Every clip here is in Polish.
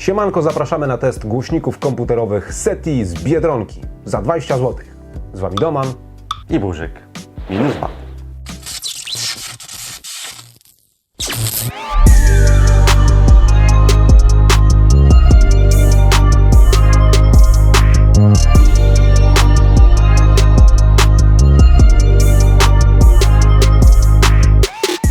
Siemanko, zapraszamy na test głośników komputerowych SETI z Biedronki za 20 zł. Z Wami Doman. I burzyk. Minus dwa.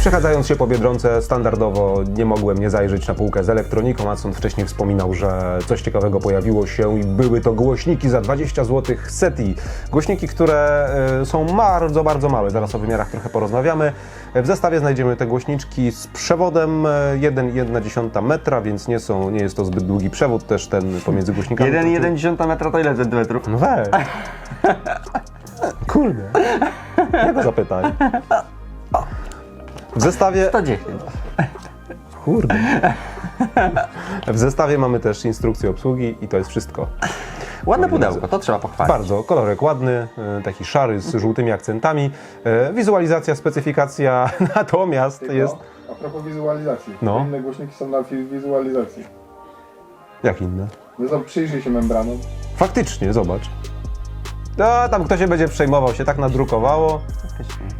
Przechadzając się po Biedronce, standardowo nie mogłem nie zajrzeć na półkę z elektroniką. Adson wcześniej wspominał, że coś ciekawego pojawiło się i były to głośniki za 20 zł SETI. Głośniki, które e, są bardzo, bardzo małe. Zaraz o wymiarach trochę porozmawiamy. W zestawie znajdziemy te głośniczki z przewodem e, 1,1 metra, więc nie, są, nie jest to zbyt długi przewód też ten pomiędzy głośnikami. 1,1 metra to ile centymetrów? No weź. Kurde. Nie go zapytaj. W zestawie... 110. Kurde. W zestawie mamy też instrukcję obsługi i to jest wszystko. Ładne pudełko, to trzeba pochwalić. Bardzo kolorek ładny, e, taki szary z żółtymi akcentami. E, Wizualizacja, specyfikacja, natomiast Tylko, jest... A propos wizualizacji. No. Inne głośniki są na wi- wizualizacji. Jak inne? No przyjrzyj się membranom. Faktycznie, zobacz. A, tam kto się będzie przejmował, się tak nadrukowało.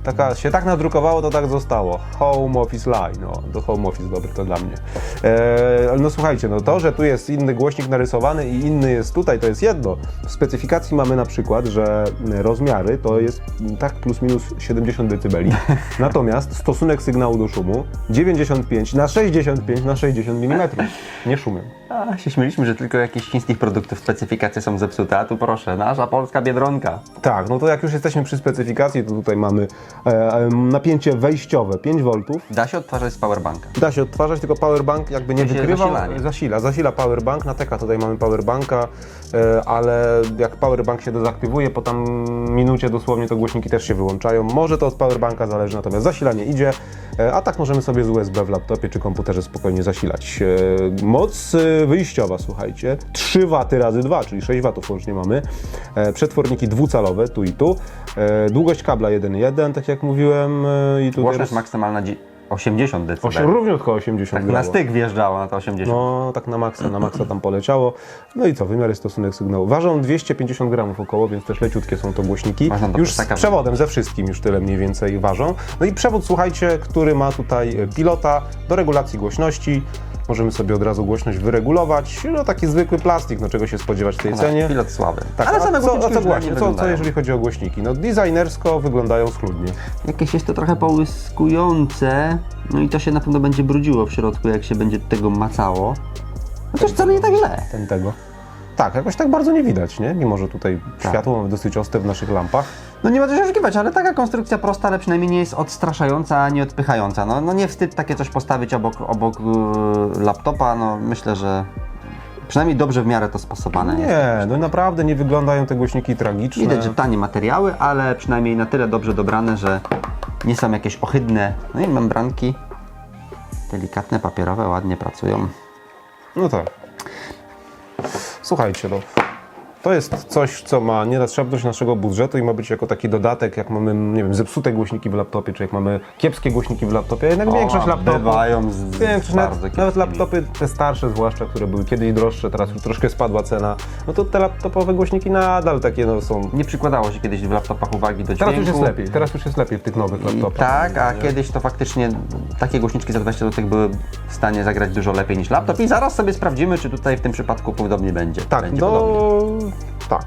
Taka, się tak nadrukowało, to tak zostało. Home Office Line, no, to Home Office dobry to dla mnie. E, no słuchajcie, no to, że tu jest inny głośnik narysowany i inny jest tutaj, to jest jedno. W specyfikacji mamy na przykład, że rozmiary to jest tak plus minus 70 dB. Natomiast stosunek sygnału do szumu 95 na 65 na 60 mm. Nie szumią. A, się śmieliśmy, że tylko jakieś chińskich produktów specyfikacje są zepsute, a tu proszę, nasza polska biedronka. Tak, no to jak już jesteśmy przy specyfikacji, to tutaj mamy e, e, napięcie wejściowe 5 V. Da się odtwarzać z powerbanka. Da się odtwarzać, tylko powerbank jakby nie W sensie wykrywał. zasilanie. Zasila, zasila powerbank. Na teka tutaj mamy powerbanka, e, ale jak powerbank się dezaktywuje, po tam minucie dosłownie to głośniki też się wyłączają. Może to od powerbanka zależy, natomiast zasilanie idzie, e, a tak możemy sobie z USB w laptopie czy komputerze spokojnie zasilać. E, moc e, wyjściowa, słuchajcie, 3 W razy 2, czyli 6 W łącznie mamy. E, przetworniki dwucalowe, tu i tu. E, długość kabla 1,1, tak jak mówiłem. E, i Głośność maksymalna dzi- 80 dB. Osiem, równiutko 80 Tak na styk wjeżdżało na to 80. No, tak na maksa, na maksa tam poleciało. No i co, wymiar i stosunek sygnału. Ważą 250 gramów około, więc też leciutkie są to głośniki. Można do Już z przewodem, ze wszystkim już tyle mniej więcej ważą. No i przewód, słuchajcie, który ma tutaj pilota do regulacji głośności. Możemy sobie od razu głośność wyregulować. No taki zwykły plastik, no czego się spodziewać w tej No, cenie. Pilot słaby. Tak, Ale same co, a co właśnie, co, co jeżeli chodzi o głośniki? No designersko wyglądają schludnie. Jakieś jest to trochę połyskujące, no i to się na pewno będzie brudziło w środku, jak się będzie tego macało. Chociaż wcale nie tak źle. Ten tego. Tak, jakoś tak bardzo nie widać, nie? Mimo, że tutaj Tak. światło mamy dosyć ostre w naszych lampach. No nie ma co się oszukiwać, ale taka konstrukcja prosta, ale przynajmniej nie jest odstraszająca, ani odpychająca. No, no nie wstyd takie coś postawić obok, obok yy, laptopa, no myślę, że przynajmniej dobrze w miarę to spasowane jest. Nie, no naprawdę nie wyglądają te głośniki tragiczne. Widać, że tanie materiały, ale przynajmniej na tyle dobrze dobrane, że nie są jakieś ohydne. No i membranki delikatne, papierowe, ładnie pracują. No tak. Słuchajcie, no. To jest coś, co ma nie nadszarpnąć naszego budżetu i ma być jako taki dodatek, jak mamy, nie wiem, zepsute głośniki w laptopie, czy jak mamy kiepskie głośniki w laptopie. Jednak większość laptopów... bywają z, z Większość, nawet, nawet laptopy, te starsze zwłaszcza, które były kiedyś droższe, teraz już troszkę spadła cena, no to te laptopowe głośniki nadal takie no, są... Nie przykładało się kiedyś w laptopach uwagi do dźwięku. Teraz już jest lepiej, teraz już jest lepiej w tych nowych laptopach. tak, a Nie? kiedyś to faktycznie takie głośniczki za 20 zł były w stanie zagrać dużo lepiej niż laptop i zaraz sobie sprawdzimy, czy tutaj w tym przypadku podobnie będzie. Tak, będzie no podobnie. Tak.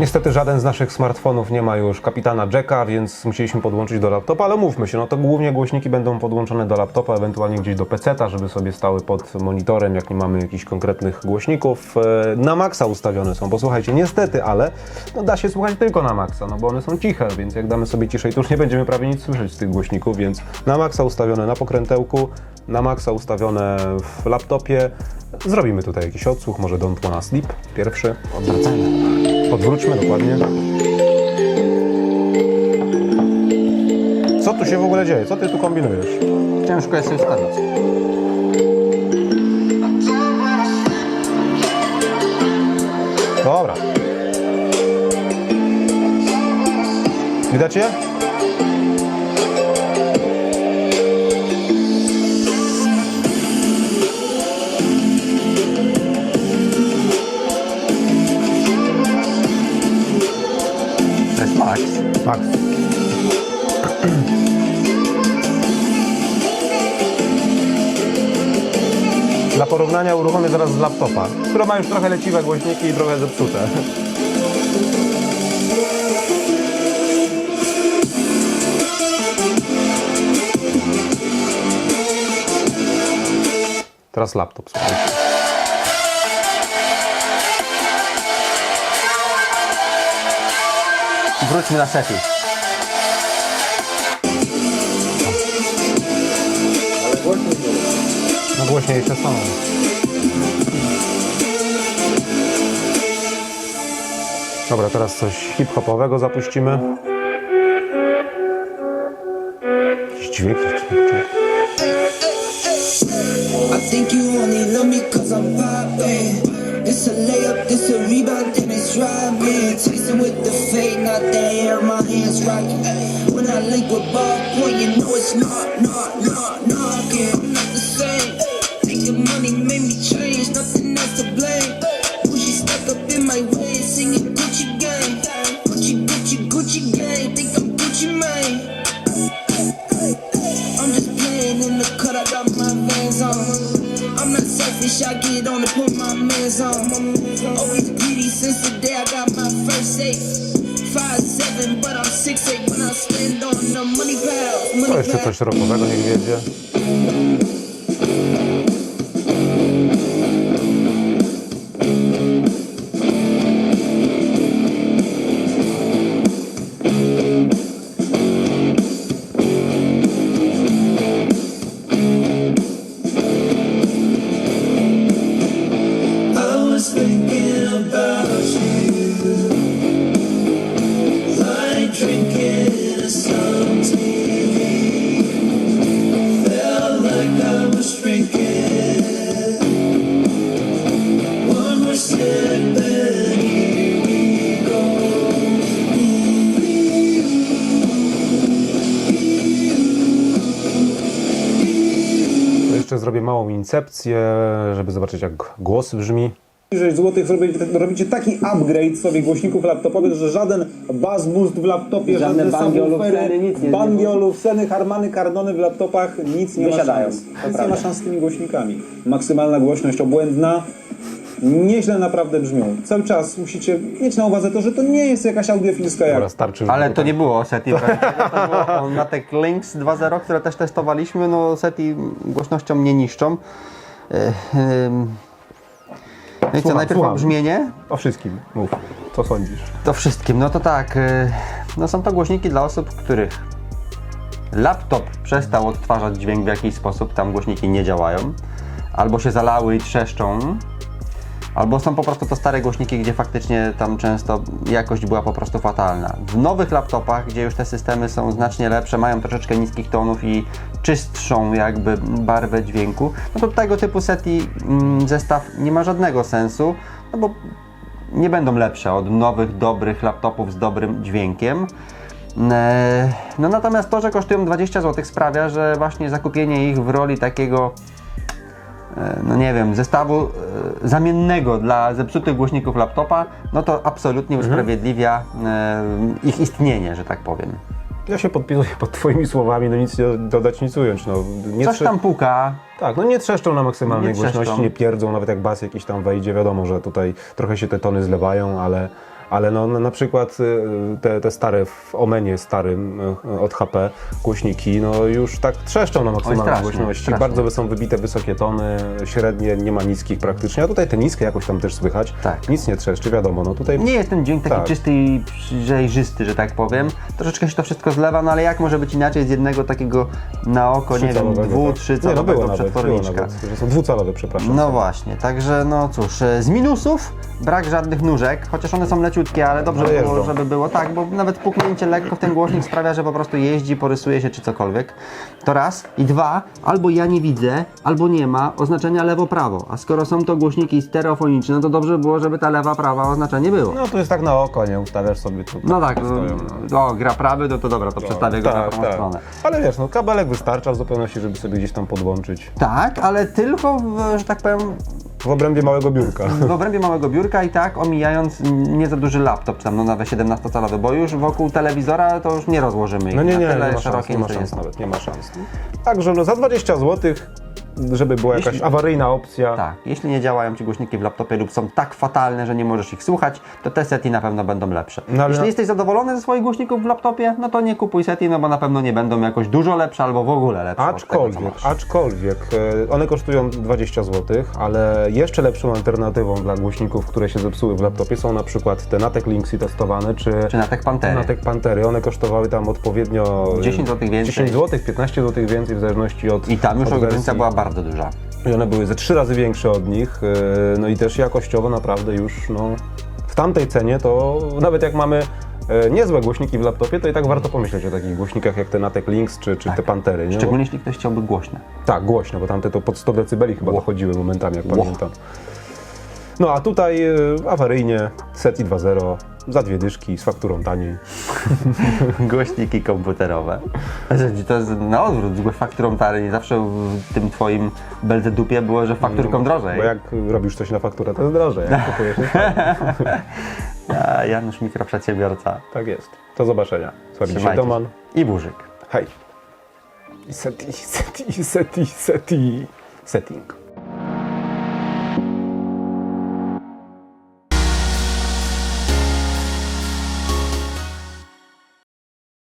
Niestety żaden z naszych smartfonów nie ma już kapitana Jacka, więc musieliśmy podłączyć do laptopa, ale mówmy się, no to głównie głośniki będą podłączone do laptopa, ewentualnie gdzieś do peceta, żeby sobie stały pod monitorem, jak nie mamy jakichś konkretnych głośników. E, Na maksa ustawione są, bo słuchajcie, niestety, ale no da się słuchać tylko na maksa, no bo one są ciche, więc jak damy sobie ciszej, to już nie będziemy prawie nic słyszeć z tych głośników, więc na maksa ustawione na pokrętełku, na maksa ustawione w laptopie. Zrobimy tutaj jakiś odsłuch, może Don't Wanna Sleep, pierwszy. Odwracamy. Odwróćmy dokładnie. Co tu się w ogóle dzieje? Co ty tu kombinujesz? Ciężko jest się ustawić. Dobra. Widać je? Max. Dla porównania uruchomię zaraz z laptopa, który ma już trochę leciwe głośniki i trochę zepsute. Teraz laptop, słuchajcie. Wróćmy na było. No głośniejsze są. Dobra, teraz coś hip-hopowego zapuścimy. Jakiś dźwięk, jakiś dźwięk. With Bob, boy, you know it's not, not, not, knocking. I'm not the same. Making money made me change, nothing else to blame. Pushy stuck up in my way, singing Gucci gang. Gucci, Gucci, Gucci gang. Think I'm Gucci Mane. I'm just playing in the cut, I got my vans on. I'm not selfish, I get on and put my mans on. Always greedy since the day I got my first eight. Five seven, but I'm six eight jeszcze coś rockowego niech wiedzie. Małą incepcję, żeby zobaczyć jak głos brzmi. 6 zł robicie taki upgrade sobie głośników laptopowych, że żaden bass boost w laptopie, Żadne żadne bangiolów, seny, nic nie- bangiolów, seny, harmany, kardony w laptopach, nic nie Wysiadają, ma szans. to Nic nie ma szans z tymi głośnikami. Maksymalna głośność obłędna, nieźle naprawdę brzmią. Cały czas musicie mieć na uwadze to, że to nie jest jakaś audiofilska Dobra, jakość. starczy. Ale to nie było SETI, prawda? to było Natek Lynx 2.0, które też testowaliśmy. No SETI głośnością nie niszczą. E, em, No i co, najpierw słucham. o brzmienie? O wszystkim mów. Co sądzisz? To wszystkim. No to tak, e, no są to głośniki dla osób, których laptop przestał odtwarzać dźwięk w jakiś sposób, tam głośniki nie działają, albo się zalały i trzeszczą, albo są po prostu to stare głośniki, gdzie faktycznie tam często jakość była po prostu fatalna. W nowych laptopach, gdzie już te systemy są znacznie lepsze, mają troszeczkę niskich tonów i czystszą jakby barwę dźwięku, no to tego typu SETI mm, zestaw nie ma żadnego sensu, no bo nie będą lepsze od nowych, dobrych laptopów z dobrym dźwiękiem. E, No natomiast to, że kosztują 20 zł sprawia, że właśnie zakupienie ich w roli takiego no nie wiem, zestawu e, zamiennego dla zepsutych głośników laptopa, no to absolutnie usprawiedliwia e, ich istnienie, że tak powiem. Ja się podpisuję pod twoimi słowami, no nic nie dodać, nic ująć. No, nie Coś trze- tam puka, Tak, no nie trzeszczą na maksymalnej Nie trzeszczą. głośności, nie pierdzą, nawet jak bas jakiś tam wejdzie, wiadomo, że tutaj trochę się te tony zlewają, ale, ale no, na przykład y, te, te stare w Omenie starym y, od HP głośniki, no już tak trzeszczą na maksymalnej głośności, strasznie. bardzo są wybite wysokie tony, średnie, nie ma niskich praktycznie, a tutaj te niskie jakoś tam też słychać, Tak. nic nie trzeszczy, wiadomo, no tutaj... Nie jest ten dźwięk taki Tak. czysty i przejrzysty, że tak powiem. Troszeczkę się to wszystko zlewa, no ale jak może być inaczej z jednego takiego na oko, nie wiem, trzycalowego, dwu, trzy Nie, no nawet, przetworniczka. nawet, że są dwucalowe, przepraszam. No właśnie, także no cóż, e, z minusów brak żadnych nóżek, chociaż one są leciutkie, ale dobrze Ale by było, żeby było tak, bo nawet puknięcie lekko w ten głośnik sprawia, że po prostu jeździ, porysuje się czy cokolwiek. To raz. I dwa, albo ja nie widzę, albo nie ma oznaczenia lewo-prawo, a skoro są to głośniki stereofoniczne, no to dobrze by było, żeby ta lewa-prawa oznaczenie było. No to jest tak na oko, nie ustawiasz sobie tu. No tak, stoją, no, o, gra prawy, no to dobra, to przestawię go na tak, prawą tak. stronę. Ale wiesz, no kabelek wystarcza w zupełności, żeby sobie gdzieś tam podłączyć. Tak, ale tylko, w, że tak powiem, w obrębie małego biurka. w obrębie małego biurka i tak omijając nie za duży laptop, tam no nawet 17-calowy, bo już wokół telewizora to już nie rozłożymy ich No nie, na nie, tyle nie ma szans, szerokie nie ma szans nawet, nie ma szans. Także no za 20 zł, żeby była jakaś Jeśli- awaryjna opcja. Tak, jeśli nie działają Ci głośniki w laptopie lub są tak fatalne, że nie możesz ich słuchać, to te SETI na pewno będą lepsze. No ale jeśli na- jesteś zadowolony ze swoich głośników w laptopie, no to nie kupuj SETI, no bo na pewno nie będą jakoś dużo lepsze albo w ogóle lepsze od tego, co Aczkolwiek, masz. aczkolwiek, e, one kosztują 20 zł, ale jeszcze lepszą alternatywą dla głośników, które się zepsuły w laptopie są na przykład te Natek Linksy testowane, czy, Czy na Tech Pantery. Natek Pantery. One kosztowały tam odpowiednio 10 złotych więcej. 10 zł, 15 zł więcej w zależności od I tam już od wersji. była bardzo duża. I one były ze trzy razy większe od nich, e, no i też jakościowo naprawdę już no, w tamtej cenie to nawet jak mamy e, niezłe głośniki w laptopie, to i tak warto pomyśleć o takich głośnikach jak te Natek Links czy, czy te Pantery. Nie? Bo- Szczególnie jeśli ktoś chciałby głośne. tak, głośno, bo tamte to pod 100 dB chyba dochodziły momentami, jak pamiętam. No a tutaj e, awaryjnie SETI 2.0 za dwie dyszki z fakturą taniej. Głośniki komputerowe. Znaczy, To jest na odwrót, z fakturą tary. Nie zawsze w tym twoim beldedupie było, że fakturką drożej. Bo jak robisz coś na fakturę, to jest drożej. Jak kupujesz, taniej. Janusz mikroprzedsiębiorca. Tak jest. Do zobaczenia. Dzisiaj Trzymajcie Doman. się. I burzyk. Hej. I SETI, SETI, SETI, SETI. Setting.